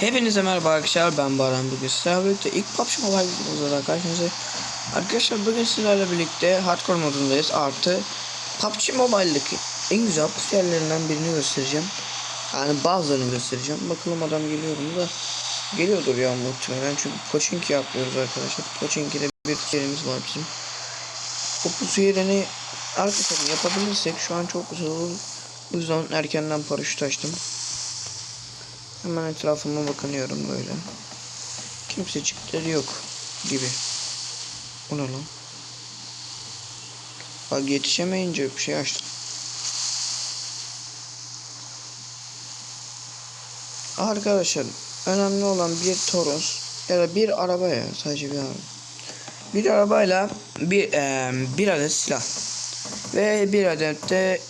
Hepinize merhaba arkadaşlar ben Baran. Bugün sizlerle ilk PUBG Mobile videomuzda da karşınıza Arkadaşlar bugün sizlerle birlikte hardcore modundayız. Artı PUBG Mobile'daki en güzel pus yerlerinden birini göstereceğim. Yani bazılarını göstereceğim. Bakalım adam geliyor mu da Geliyordur ya muhtemelen. Çünkü Pochinki yapıyoruz arkadaşlar. Pochinki'de bir yerimiz var bizim. O pusu yerini arkadaşlar yapabilirsek şu an çok güzel olur Bu yüzden erkenden paraşüt açtım Hemen etrafıma bakınıyorum böyle. Kimsecikleri yok gibi. O ne? Bak yetişemeyince bir şey açtım. Arkadaşlar önemli olan bir Toros ya da bir araba ya sadece bir araba. Bir arabayla bir eee, bir adet silah ve bir adet de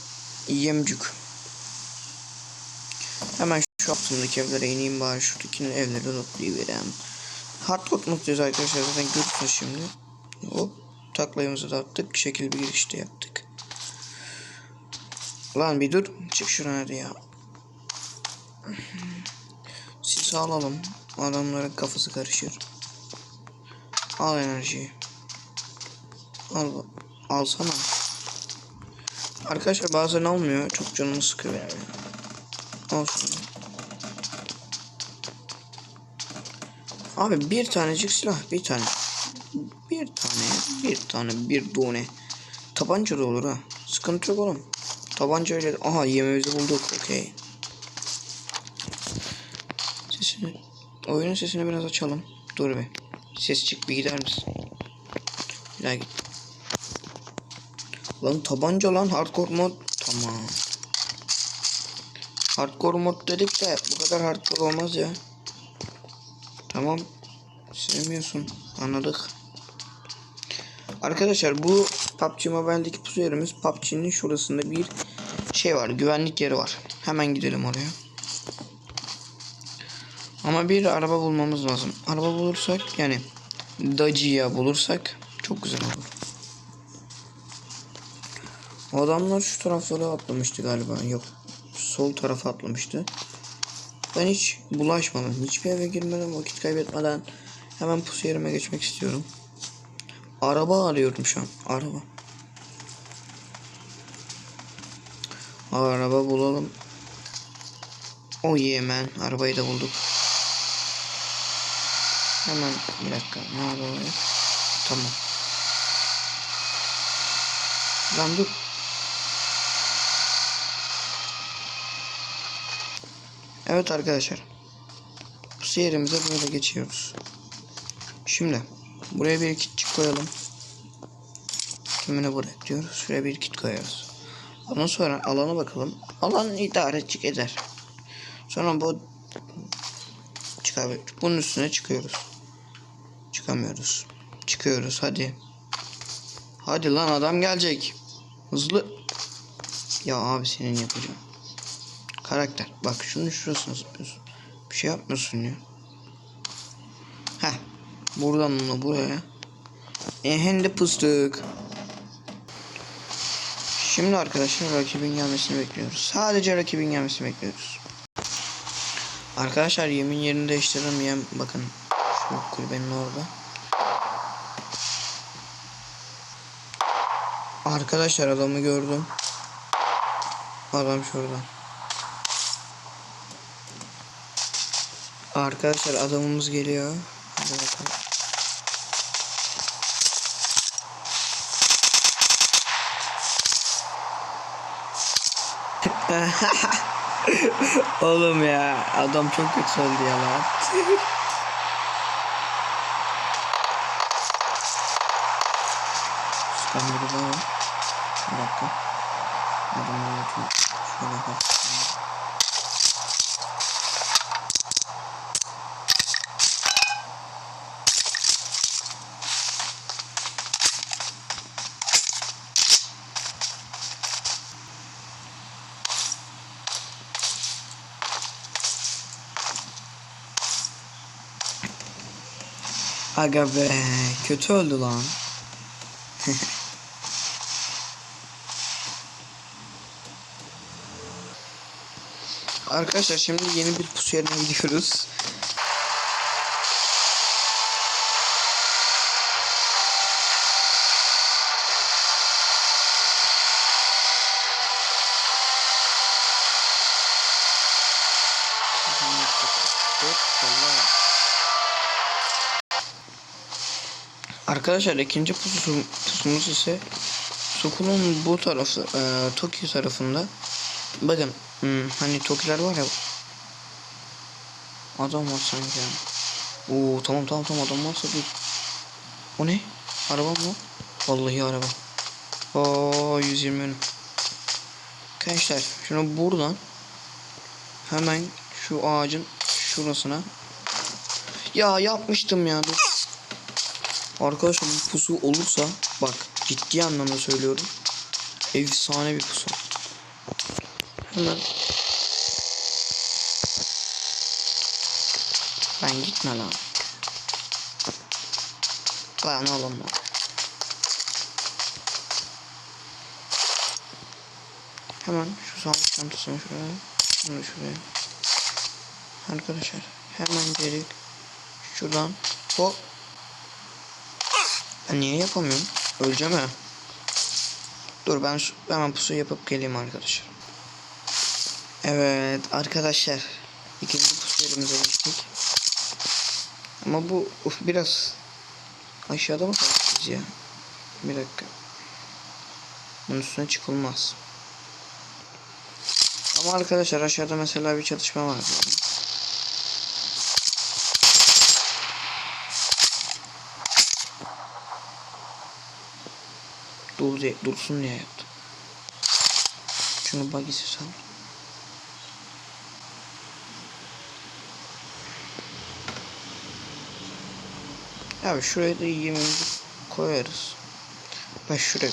yemcük. Hemen şu altındaki evlere ineyim bari şuradakinin evleri lootlayıvereyim. Hardcore mutluyuz arkadaşlar zaten görürsünüz şimdi. Hop taklayımızı da attık. Şekil bir girişte yaptık. Lan bir dur. Çık şuradan ya. Sis alalım. Adamların kafası karışır. Al enerjiyi. Al. Alsana. Arkadaşlar bazen almıyor. Çok canımı sıkıyor yani. Al Abi bir tanecik silah bir tane. Bir tane bir tane bir done. Tabanca da olur ha. Sıkıntı yok oğlum. Tabanca ile aha yemeğimizi bulduk okey. Sesini oyunun sesini biraz açalım. Dur be. Ses çık bir gider misin? Bir daha git. Lan tabanca lan hardcore mod. Tamam. Hardcore mod dedik de bu kadar hardcore olmaz ya. Tamam. Sevmiyorsun. Anladık. Arkadaşlar bu PUBG Mobile'deki pusu yerimiz PUBG'nin şurasında bir şey var. Güvenlik yeri var. Hemen gidelim oraya. Ama bir araba bulmamız lazım. Araba bulursak yani Dacia bulursak çok güzel olur. Adamlar şu taraflara atlamıştı galiba. Yok. Sol tarafa atlamıştı. Ben hiç bulaşmadım. Hiçbir eve girmeden vakit kaybetmeden hemen pusu yerime geçmek istiyorum. Araba arıyorum şu an. Araba. Araba bulalım. O yeah man. Arabayı da bulduk. Hemen bir dakika. Ne araba ya? Tamam. Lan dur. Evet arkadaşlar. Bu yerimize böyle geçiyoruz. Şimdi buraya bir kitçik koyalım. Kimine bırak diyoruz. Şuraya bir kit koyuyoruz. Ondan sonra alana bakalım. Alan idarecik eder. Sonra bu çıkar. Bunun üstüne çıkıyoruz. Çıkamıyoruz. Çıkıyoruz hadi. Hadi lan adam gelecek. Hızlı. Ya abi senin yapacağım. Karakter. Bak şunun şurasına zıplıyorsun. Bir şey yapmıyorsun ya. Heh. Buradan onu buraya. Ehen de pıstık. Şimdi arkadaşlar rakibin gelmesini bekliyoruz. Sadece rakibin gelmesini bekliyoruz. Arkadaşlar yemin yerini değiştirdim. Yem bakın. Şu kulübenin orada. Arkadaşlar adamı gördüm. Adam şurada. Arkadaşlar adamımız geliyor. Hadi bakalım. Oğlum ya adam çok kötü oldu ya lan. Daha var. Bir dakika. Adamı unutma. Şöyle bak. Aga be kötü öldü lan. Arkadaşlar şimdi yeni bir pusu yerine gidiyoruz. Arkadaşlar ikinci pusu, pusumuz ise Sukul'un bu tarafı e, Tokyo tarafında bakın hmm, hani Tokiler var ya adam var sanki. Oo tamam tamam tamam adam varsa dur. O ne? Araba mı? Vallahi araba. Oo 120 önüm. Arkadaşlar şunu buradan hemen şu ağacın şurasına ya yapmıştım ya dur. Arkadaşlar bu pusu olursa bak ciddi anlamda söylüyorum. Efsane bir pusu. Hemen Lan gitme lan. Lan oğlum lan. Hemen şu sağlık çantasını şuraya. Bunu şuraya. Arkadaşlar hemen dedik. Şuradan hop. Niye yapamıyorum? Öleceğim ha. Dur ben şu- hemen pusu yapıp geleyim arkadaşlar. Evet arkadaşlar. ikinci pusu yerimize geçtik. Ama bu uf, biraz aşağıda mı kalacağız ya? Bir dakika. Bunun üstüne çıkılmaz. Ama arkadaşlar aşağıda mesela bir çatışma var. Dur diye, dursun diye yaptım. Şunu bagisi sal. Abi şuraya da yemeğimizi koyarız. Ben şuraya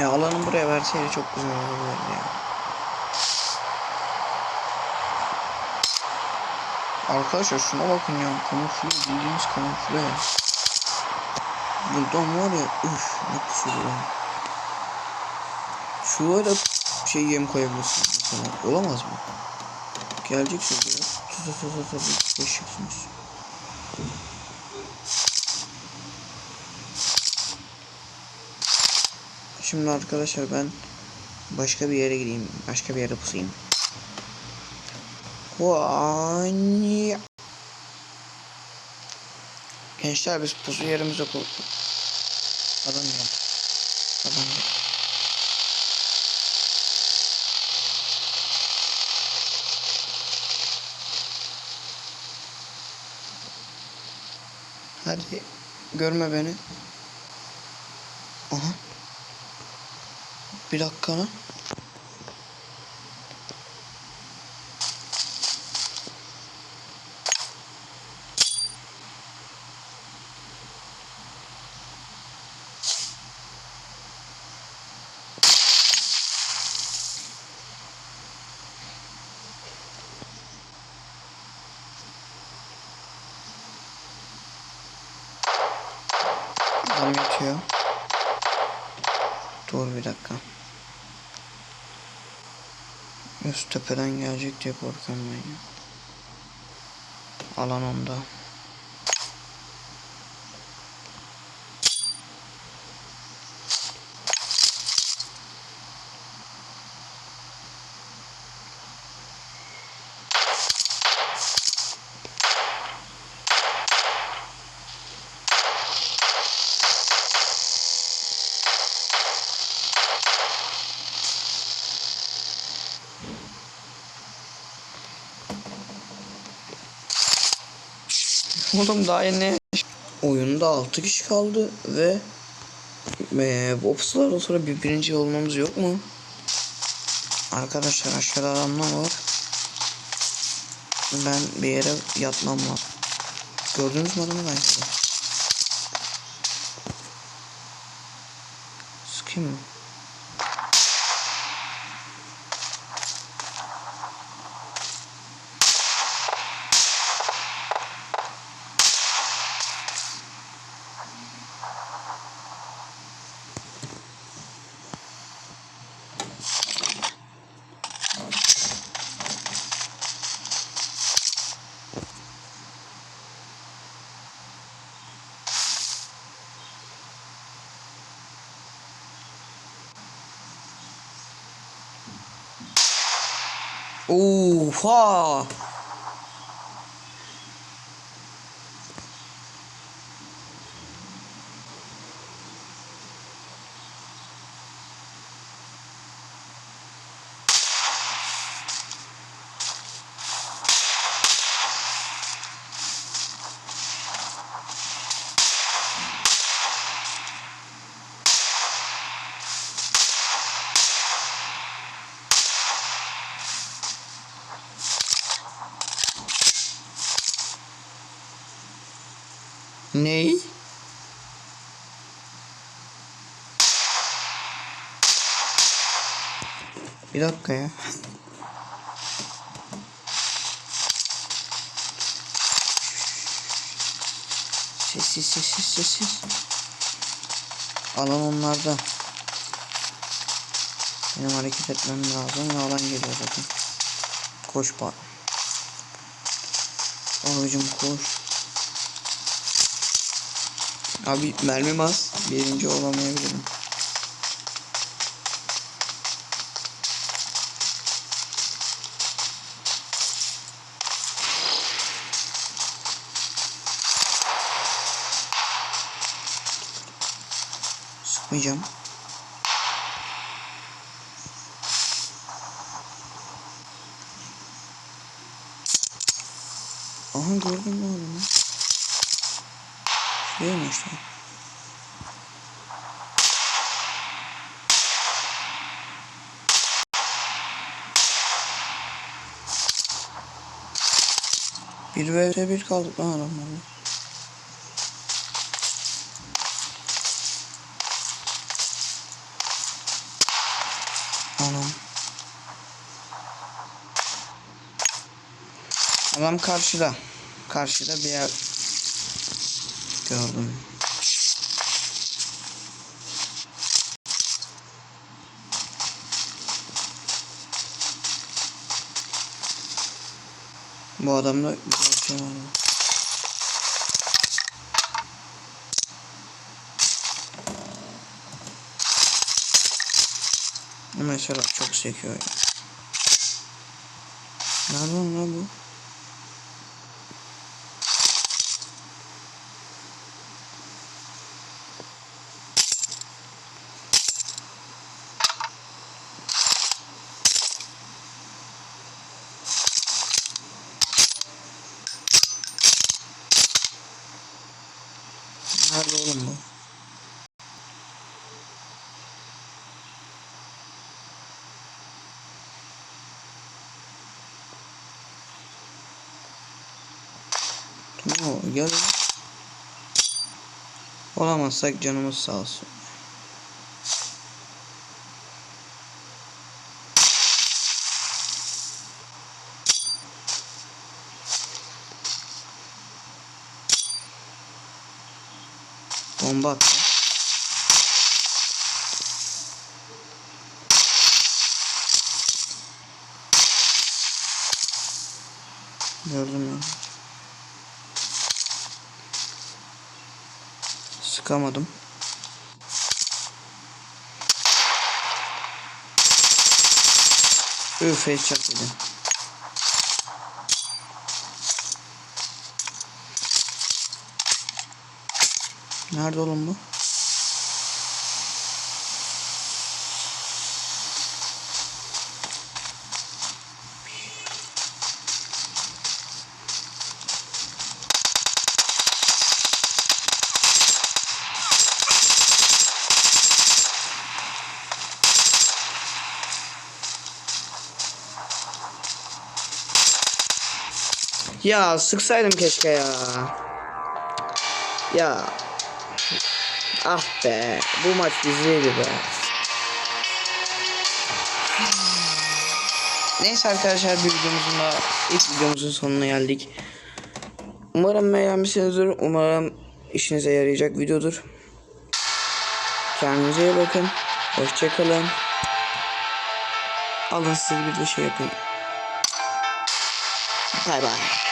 Ya alanı buraya verseydi çok güzel olurdu ya. Arkadaşlar şuna bakın ya. Kamufle bildiğiniz kamufle. Buradan var ya üf ne kusur ya. Şuraya şey yem koyabilirsiniz mesela. Olamaz mı? Geleceksiniz ya. Tut tut tut tut tut. Şimdi arkadaşlar ben başka bir yere gideyim. Başka bir yere pusayım. Vay. Gençler biz pusu yerimize koyduk. Adam gel. Adam gel. Hadi görme beni. Aha. Bir dakika lan. Adam yatıyor. Dur bir dakika. Üst tepeden gelecek diye korkuyorum ben ya. Alan onda. Oğlum daha yeni oyunda 6 kişi kaldı ve Ee, bu pusulardan sonra bir birinci olmamız yok mu? Arkadaşlar aşağıda adamlar var. Ben bir yere yatmam lazım. Gördünüz mü adamı ben size? Sıkayım mı? 五号 Ney? Bir dakika ya. Sessiz sessiz sessiz. Alan onlarda. Benim hareket etmem lazım ve alan geliyor zaten. Koş bak. Abicim koş. Abi mermim az. Birinci olamayabilirim. Sıkmayacağım. Aha gördün mü adamı? Şuraya işte? Bir vs bir kaldık lan adamlarla. Anam. Adam karşıda. Karşıda bir yer gördüm. Bu adamda bir şey mesela çok sekiyor ya. Nereden lan bu? Nerede oğlum bu? Oo, gel. Olamazsak canımız sağ olsun. Bomba attı. Gördüm ya. Sıkamadım. Üf headshot dedi. Nerede oğlum bu? Ya sıksaydım keşke ya. Ya Ah be. Bu maç bizdeydi be. Neyse arkadaşlar bir videomuzun da ilk videomuzun sonuna geldik. Umarım beğenmişsinizdir. Umarım işinize yarayacak videodur. Kendinize iyi bakın. Hoşçakalın. Alın siz bir de şey yapın. Bay bay.